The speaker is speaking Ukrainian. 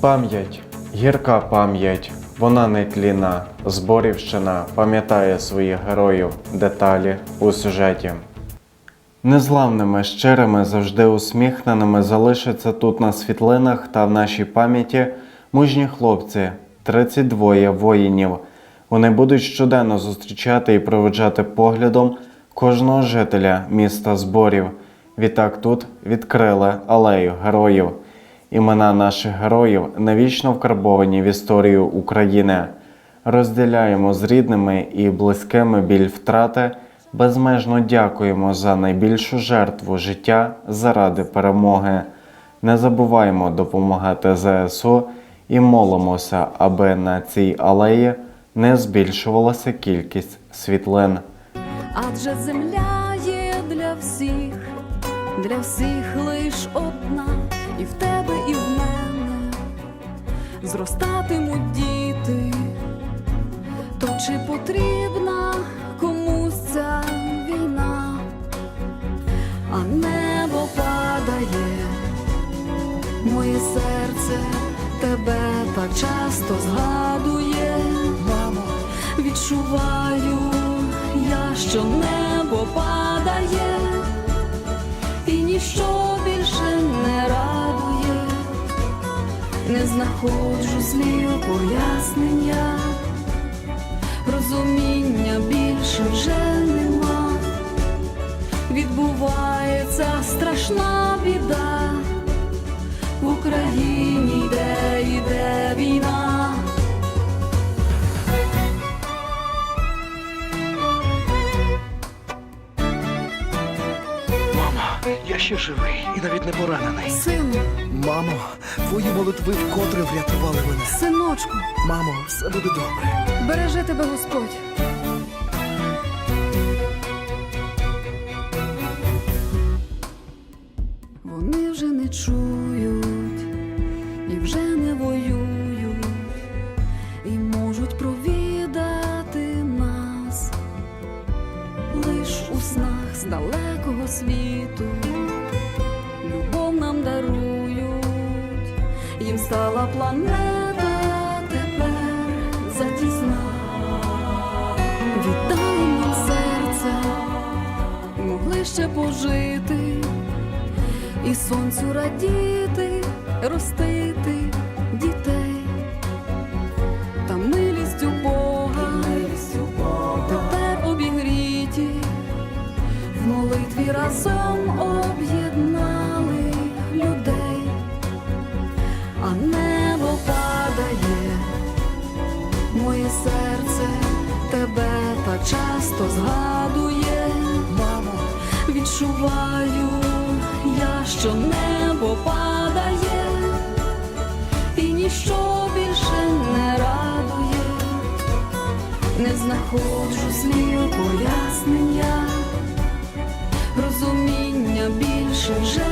Пам'ять, гірка пам'ять, вона не тліна. Зборівщина пам'ятає своїх героїв, деталі у сюжеті. Незламними, щирими, завжди усміхненими залишаться тут на світлинах та в нашій пам'яті мужні хлопці, 32 воїнів. Вони будуть щоденно зустрічати і проведжати поглядом кожного жителя міста зборів. Відтак тут відкрили алею героїв. Імена наших героїв навічно вкарбовані в історію України. Розділяємо з рідними і близькими біль втрати. Безмежно дякуємо за найбільшу жертву життя заради перемоги. Не забуваємо допомагати ЗСУ і молимося, аби на цій алеї не збільшувалася кількість світлин. Адже земля є для всіх, для всіх лиш одна, і в тебе, і в мене. Зростатимуть діти. То чи потрібна комусь ця війна, а небо падає, моє серце тебе так часто згадує, мамо, відчуваю я, що небо падає, ніщо більше не радує, не знаходжу слів пояснення, розуміння більше вже нема, відбувається страшна біда. В Україні я ще живий і навіть не поранений. Сину, Мамо, твої молитви вкотре врятували мене. синочку, Мамо, все буде добре. бережи тебе Господь. Вони вже не чують і вже не воюють, і можуть провідати нас лиш у снах з далекого світу. Стала планета тепер затісна. Віддали нам серця, могли ще пожити, і сонцю радіти, ростити дітей, та милістю Бога, тепер обігріті, в молитві разом об'єднали людей, небо падає, моє серце тебе так часто згадує, мамо, відчуваю я, що небо падає, і ніщо більше не радує, не знаходжу слів пояснення, розуміння більше вже